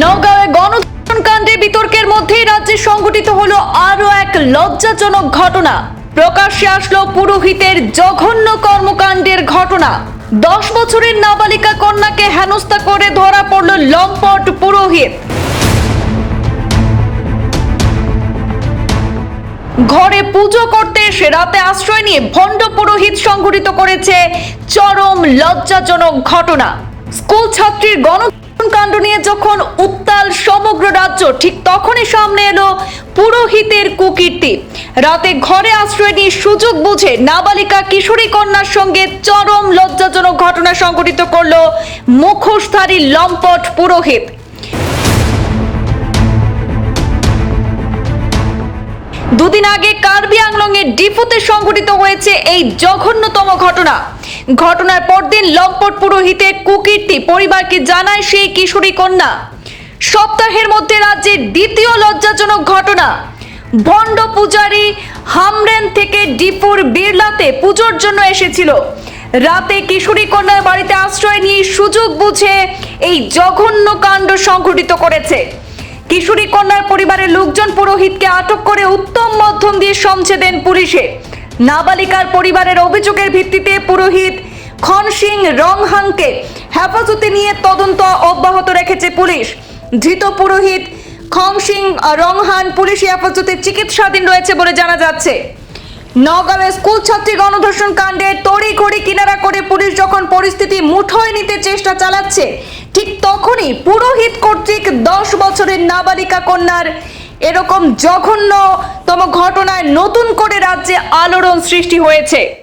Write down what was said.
নওগাঁয়ে গণধর্ষণ কাণ্ডে বিতর্কের মধ্যেই রাজ্যে সংঘটিত হলো আরও এক লজ্জাজনক ঘটনা। প্রকাশ্যে আসলো পুরোহিতের জঘন্য কর্মকাণ্ডের ঘটনা। দশ বছরের নাবালিকা কন্যাকে হেনস্থা করে ধরা পড়ল লম্পট পুরোহিত। ঘরে পুজো করতে এসে রাতে আশ্রয় নিয়ে ভণ্ড পুরোহিত সংঘটিত করেছে চরম লজ্জাজনক ঘটনা। স্কুল ছাত্রীর গণ কাণ্ড নিয়ে যখন উত্তাল সমগ্র রাজ্য, ঠিক তখনই সামনে এলো পুরোহিতের কুকীর্তি। রাতে ঘরে আশ্রয় নিয়ে সুযোগ বুঝে নাবালিকা কিশোরী কন্যার সঙ্গে চরম লজ্জাজনক ঘটনা সংঘটিত করল মুখোশধারী লম্পট পুরোহিত। দুদিন আগে কার্বি আংলংয়ের ডিফুতে সংঘটিত হয়েছে এই জঘন্যতম ঘটনা। ঘটনার পরদিন লম্পট পুরোহিতের কুকীর্তি পরিবারকে জানায় সেই কিশোরী কন্যা। সপ্তাহের মধ্যে রাজ্যের দ্বিতীয় লজ্জাজনক ঘটনা। ভণ্ড পূজারী হামরেন থেকে ডিপুর বিড়লাতে পুজোর জন্য এসেছিল। রাতে কিশোরী কন্যার বাড়িতে আশ্রয় নিয়ে সুযোগ বুঝে এই জঘন্য কাণ্ড সংঘটিত করেছে। কিশোরী কন্যার পরিবারের লোকজন পুরোহিতকে আটক করে উত্তম মধ্যম দিয়ে সমছে দেন পুলিশে। নাবালিকার পরিবারের অভিযোগের ভিত্তিতে পুরোহিত খন সিং রংহাংকে হেফাজতে নিয়ে তদন্ত অব্যাহত রেখেছে পুলিশ। ধৃত পুরোহিত খং সিং রংহান পুলিশ হেফাজতে চিকিৎসাধীন রয়েছে বলে জানা যাচ্ছে। নগাঁওয়ে স্কুল ছাত্রী গণধর্ষণ কাণ্ডে তড়ি ঘড়ি কিনারা করে পুলিশ যখন পরিস্থিতি মুঠোয় নিতে চেষ্টা চালাচ্ছে, ঠিক তখনই পুরোহিত কর্তৃক দশ বছরের নাবালিকা কন্যার এরকম জঘন্যতম ঘটনায় নতুন করে রাজ্যে আলোড়ন সৃষ্টি হয়েছে।